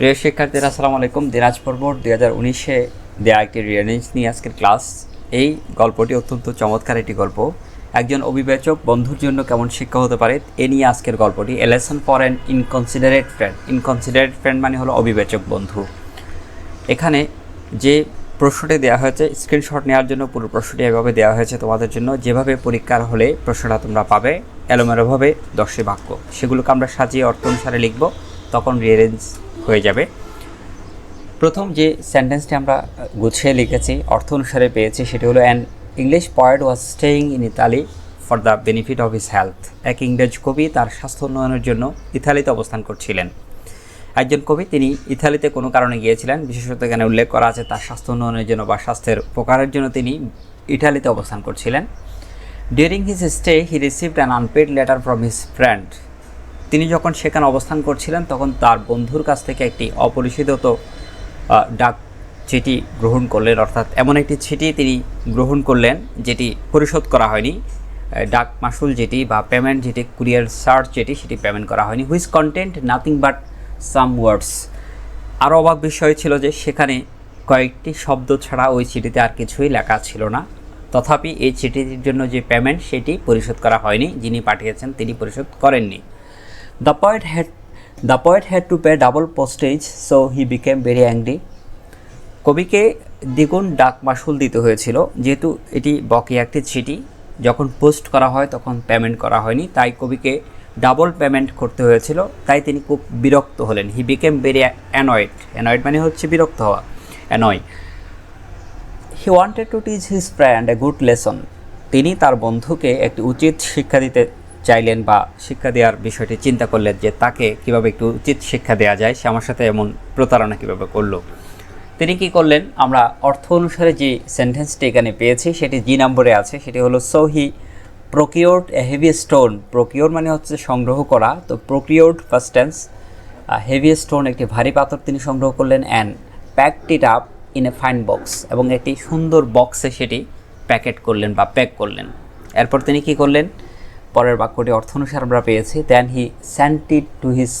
প্রিয় শিক্ষার্থীরা, আসসালামু আলাইকুম। দিনাজপুর বোর্ড দুই হাজার উনিশে দেয়া একটি রিয়ারেঞ্জ নিয়ে আজকের ক্লাস। এই গল্পটি অত্যন্ত চমৎকার একটি গল্প। একজন অভিবেচক বন্ধুর জন্য কেমন শিক্ষা হতে পারে, এ নিয়ে আজকের গল্পটি। A lesson for an inconsiderate friend inconsiderate friend মানে হলো অবিবেচক বন্ধু। এখানে যে প্রশ্নটি দেওয়া হয়েছে স্ক্রিনশট নেওয়ার জন্য পুরো প্রশ্নটি এভাবে দেওয়া হয়েছে তোমাদের জন্য। যেভাবে পরীক্ষার হলে প্রশ্নটা তোমরা পাবে, এলোমেলোভাবে দশটি বাক্য। সেগুলোকে আমরা সাজিয়ে অর্থ অনুসারে লিখব। তখন রিয়ারেঞ্জ হয়ে যাবে। প্রথম যে সেন্টেন্সটি আমরা গুছিয়ে লিখেছি, অর্থ অনুসারে পেয়েছি, সেটি হলো an English poet was staying in Italy for the benefit of his health এক ইংরেজ কবি তার স্বাস্থ্য উন্নয়নের জন্য ইতালিতে অবস্থান করছিলেন। একজন কবি, তিনি ইতালিতে কোনো কারণে গিয়েছিলেন। বিশেষত এখানে উল্লেখ করা আছে, তার স্বাস্থ্য উন্নয়নের জন্য বা স্বাস্থ্যের উপকারের জন্য তিনি ইটালিতে অবস্থান করছিলেন। During his stay he received an unpaid letter from his friend তিনি যখন সেখানে অবস্থান করছিলেন তখন তার বন্ধুর কাছ থেকে একটি অপরিশোধিত আহ, ডাক চিঠি গ্রহণ করলেন। অর্থাৎ এমন একটি চিঠি তিনি গ্রহণ করলেন যেটি পরিশোধ করা হয়নি। ডাক মাসুল যেটি বা পেমেন্ট যেটি কুরিয়ার চার্জ যেটি সেটি পেমেন্ট করা হয়নি। Which content nothing but some words. আরও অবাক বিষয় ছিল যে সেখানে কয়েকটি শব্দ ছাড়া ওই চিঠিতে আর কিছুই লেখা ছিল না। তথাপি এই চিঠিটির জন্য যে পেমেন্ট সেটি পরিশোধ করা হয়নি। যিনি পাঠিয়েছেন তিনি পরিশোধ করেননি। The poet had the poet had to pay double postage so he became very angry কবিকে দ্বিগুণ ডাক মাসুল দিতে হয়েছিল, যেহেতু এটি বকেয়া একটি চিঠি। যখন পোস্ট করা হয়, তখন পেমেন্ট করা হয়নি, তাই কবিকে ডাবল পেমেন্ট করতে হয়েছিল, তাই তিনি খুব বিরক্ত হলেন। He became very annoyed annoyed মানে হচ্ছে বিরক্ত হওয়া। Annoy he wanted to teach his friend a good lesson তিনি তার বন্ধুকে একটি উচিত শিক্ষা দিতে চাইলেন বা শিক্ষা দেওয়ার বিষয়টি চিন্তা করলেন যে তাকে কীভাবে একটু উচিত শিক্ষা দেওয়া যায়, সে আমার সাথে এমন প্রতারণা কীভাবে করল? তিনি কি করলেন? আমরা অর্থ অনুসারে যে সেন্টেন্সটি এখানে পেয়েছি, সেটি জি নম্বরে আছে, সেটি হলো so procured a heavy stone. Procure মানে হচ্ছে সংগ্রহ করা। তো procured first tense heavy stone একটি ভারী পাথর তিনি সংগ্রহ করলেন and packed it up in a fine box এবং একটি সুন্দর বক্সে সেটি প্যাকেট করলেন বা প্যাক করলেন। এরপর তিনি কি করলেন? পরের বাক্যটি অর্থ অনুসারে আমরা পেয়েছি। Then he sent it to his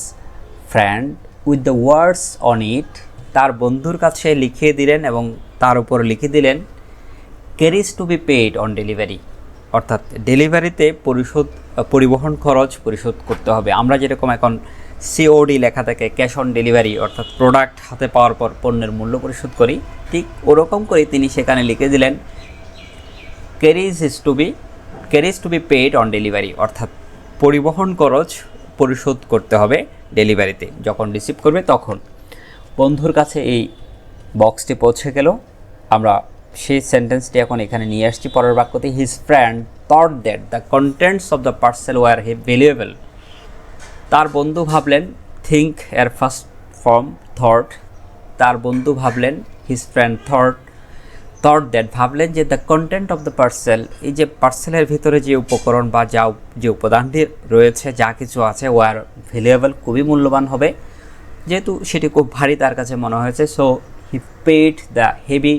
friend with the words on it তার বন্ধুর কাছে লিখিয়ে দিলেন এবং তার উপর লিখে দিলেন carriage to be paid on delivery অর্থাৎ ডেলিভারিতে পরিশোধ, পরিবহন খরচ পরিশোধ করতে হবে। আমরা যেরকম এখন সিওডি লেখা থাকে ক্যাশ অন ডেলিভারি অর্থাৎ প্রোডাক্ট হাতে পাওয়ার পর পণ্যের মূল্য পরিশোধ করি, ঠিক ওরকম করে তিনি সেখানে লিখে দিলেন carriage is to be carriage to be paid on delivery অর্থাৎ পরিবহন খরচ পরিশোধ করতে হবে ডেলিভারিতে। যখন রিসিভ করবে তখন। বন্ধুর কাছে এই বক্সটি পৌঁছে গেল। আমরা সেই সেন্টেন্সটি এখন এখানে নিয়ে আসছি। পরের বাক্যতে his friend thought that the contents of the parcel were he valuable তার বন্ধু ভাবলেন থিঙ্ক এর ফার্স্ট ফর্ম থট তার বন্ধু ভাবলেন his friend thought thought that ভাবলেন যে the content of the parcel এই যে পার্সেলের ভিতরে যে উপকরণ বা যা যে উপাদানটি রয়েছে, যা কিছু আছে ওয়ার ভ্যালুয়েবল খুবই মূল্যবান হবে। যেহেতু সেটি খুব ভারী তার কাছে মনে হয়েছে so he paid the heavy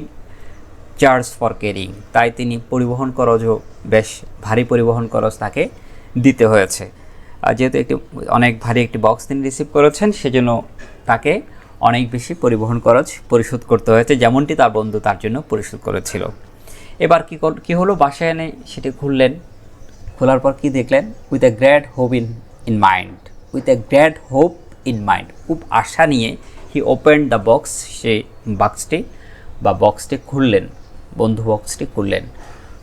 charge for carrying তাই তিনি পরিবহন খরচও বেশ ভারী পরিবহন খরচ তাকে দিতে হয়েছে। যেহেতু একটি অনেক ভারী একটি বক্স তিনি রিসিভ করেছেন, সেজন্য তাকে অনেক বেশি পরিবহন খরচ পরিশোধ করতে হয়েছে, যেমনটি তার বন্ধু তার জন্য পরিশোধ করেছিল। এবার কী কী হলো? বাসায় এনে সেটি খুললেন। খোলার পর কি দেখলেন? With a great hope in in mind with a great hope in mind খুব আশা নিয়ে হি ওপেন দ্য বক্স সেই বাক্সটি বা বক্সটি খুললেন। বন্ধু বক্সটি খুললেন।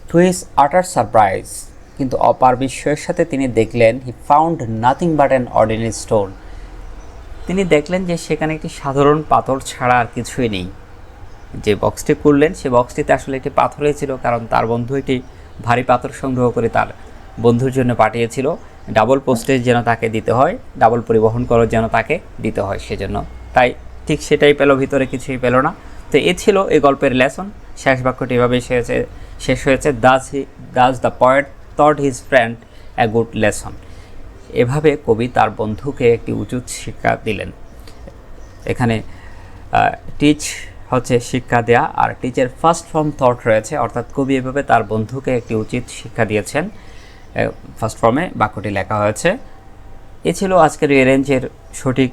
টু হিজ আটার সারপ্রাইজ কিন্তু অপার বিস্ময়ের সাথে তিনি দেখলেন he found nothing but an ordinary stone তিনি দেখলেন যে সেখানে একটি সাধারণ পাথর ছাড়া আর কিছুই নেই। যে বক্সটি খুললেন, সে বক্সটিতে আসলে একটি পাথরই ছিল, কারণ তার বন্ধু একটি ভারী পাথর সংগ্রহ করে তার বন্ধুর জন্য পাঠিয়েছিল। ডাবল পোস্টেজ যেন তাকে দিতে হয় ডাবল পরিবহন খরচ যেন তাকে দিতে হয় সেজন্য। তাই ঠিক সেটাই পেল, ভিতরে কিছুই পেল না। তো এ ছিল এই গল্পের লেসন শেষ বাক্যটি এভাবে শেষ হয়েছে। Thus he thus the poet thought his friend a good lesson এভাবে কবি তার বন্ধুকে একটি উচিত শিক্ষা দিলেন। এখানে টিচ হচ্ছে শিক্ষা দেয়া, আর টিচের ফার্স্ট ফর্ম থট রয়েছে, অর্থাৎ কবি এভাবে তার বন্ধুকে একটি উচিত শিক্ষা দিয়েছেন। ফার্স্ট ফর্মে বাক্যটি লেখা হয়েছে, এ ছিল আজকের রেঞ্জের সঠিক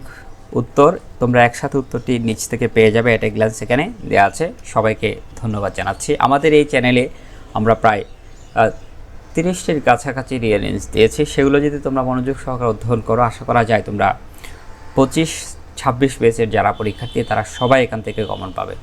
উত্তর। তোমরা একসাথে উত্তরটি নিচ থেকে পেয়ে যাবে, এটা গ্লান্স এখানে দেওয়া আছে। সবাইকে ধন্যবাদ জানাচ্ছি। আমাদের এই চ্যানেলে আমরা প্রায় তিরিশটির কাছাকাছি রিয়ালেন্স দিয়েছে। সেগুলো যদি তোমরা মনোযোগ সহকারে অধ্যয়ন করো, আশা করা যায় তোমরা পঁচিশ, ছাব্বিশ বেসের যারা পরীক্ষার্থী, তারা সবাই এখান থেকে কমন পাবে।